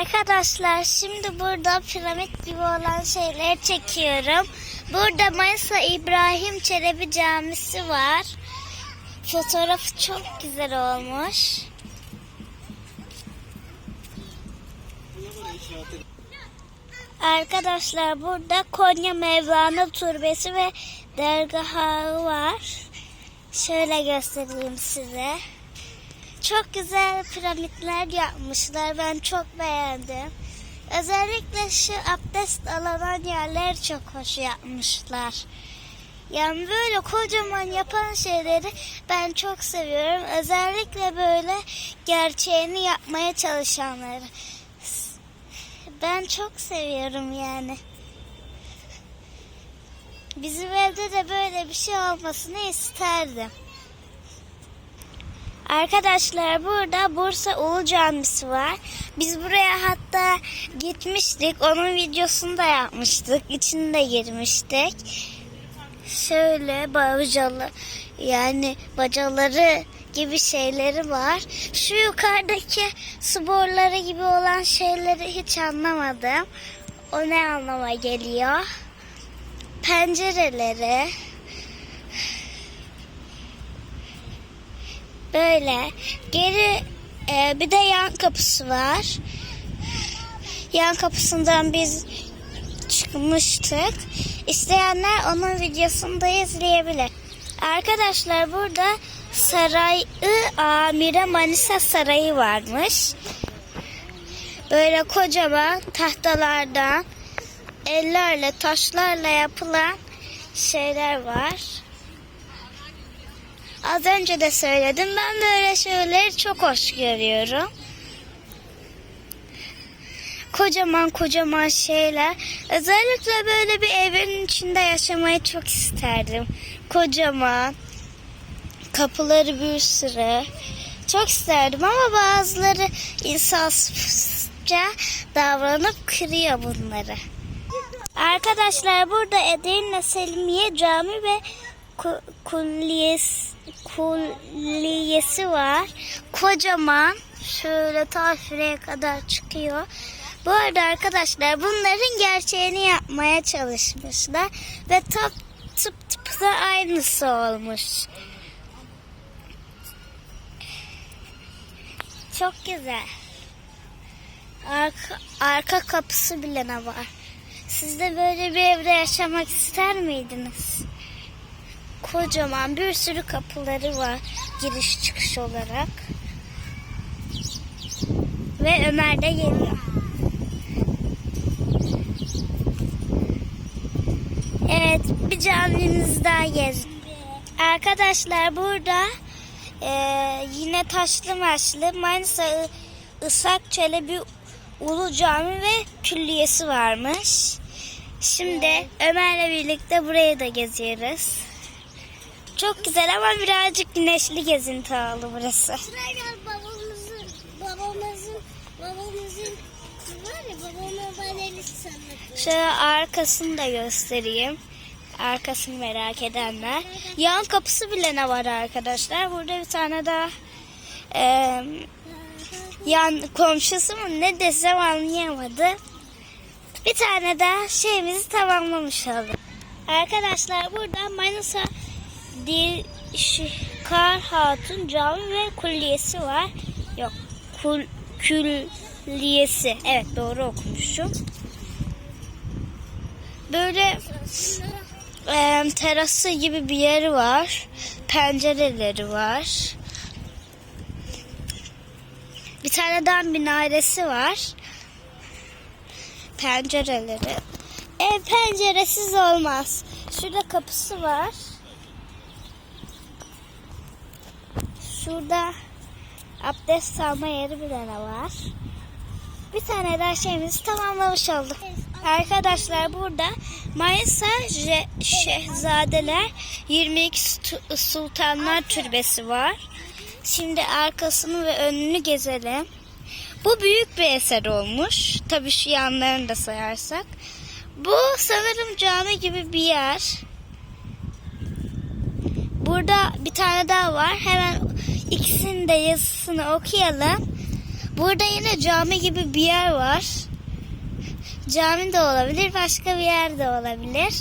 Arkadaşlar şimdi burada piramit gibi olan şeyleri çekiyorum. Burada Manisa İbrahim Çelebi Camisi var. Fotoğrafı çok güzel olmuş. Arkadaşlar burada Konya Mevlana Türbesi ve dergahı var. Şöyle göstereyim size. Çok güzel piramitler yapmışlar. Ben çok beğendim. Özellikle şu abdest alınan yerler çok hoş yapmışlar. Yani böyle kocaman yapan şeyleri ben çok seviyorum. Özellikle böyle gerçeğini yapmaya çalışanları. Ben çok seviyorum yani. Bizim evde de böyle bir şey olmasını isterdim. Arkadaşlar burada Bursa Ulu Camisi var. Biz buraya hatta gitmiştik. Onun videosunu da yapmıştık. İçine de girmiştik. Şöyle bacalı yani bacaları gibi şeyleri var. Şu yukarıdaki sporları gibi olan şeyleri hiç anlamadım. O ne anlama geliyor? Pencereleri Böyle. Geri e, bir de yan kapısı var. Yan kapısından biz çıkmıştık. İsteyenler onun videosunu da izleyebilir. Arkadaşlar burada Sarayı Amire Manisa Sarayı varmış. Böyle kocaman tahtalardan ellerle taşlarla yapılan şeyler var. Az önce de söyledim. Ben böyle şeyleri çok hoş görüyorum. Kocaman kocaman şeyler. Özellikle böyle bir evin içinde yaşamayı çok isterdim. Kocaman. Kapıları bir sürü. Çok isterdim ama bazıları insafsızca davranıp kırıyor bunları. Arkadaşlar burada Edirne Selimiye Cami ve ku- kulliyesi, kulliyesi var. Kocaman. Şöyle ta şuraya kadar çıkıyor. Bu arada arkadaşlar bunların gerçeğini yapmaya çalışmışlar. Ve tıp tıp tıp da aynısı olmuş. Çok güzel. Arka, arka kapısı bile ne var. Siz de böyle bir evde yaşamak ister miydiniz? Kocaman bir sürü kapıları var giriş çıkış olarak. Ve Ömer de geliyor. Evet bir camimiz daha gez. Arkadaşlar burada e, yine taşlı maçlı Manisa Isak Çelebi Ulu Cami ve Külliyesi varmış. Şimdi Ömer'le birlikte burayı da geziyoruz. Çok güzel ama birazcık güneşli gezinti oldu burası. Şuraya gel babamızın, babamızın, babamızın var ya babamın vanilisi sanatı. Şöyle arkasını da göstereyim. Arkasını merak edenler. Yan kapısı bile ne var arkadaşlar. Burada bir tane daha e, yan komşusu mu ne desem anlayamadım. Bir tane daha şeyimizi tamamlamış olduk. Arkadaşlar burada Manisa Dilşikar Hatun Cami ve Kulliyesi var. Yok kul, külliyesi. Evet doğru okumuşum. Böyle e, terası gibi bir yeri var. Pencereleri var. Bir tane daha minaresi var. Pencereleri. Ev penceresiz olmaz. Şurada kapısı var. Şurada abdest alma yeri bile de var. Bir tane daha şeyimizi tamamlamış olduk. Arkadaşlar burada Manisa Je- Şehzadeler 22 Stu- Sultanlar Türbesi var. Şimdi arkasını ve önünü gezelim. Bu büyük bir eser olmuş. Tabii şu yanlarını da sayarsak. Bu sanırım cami gibi bir yer. Burada bir tane daha var. Hemen ikisinin de yazısını okuyalım. Burada yine cami gibi bir yer var. Cami de olabilir, başka bir yer de olabilir.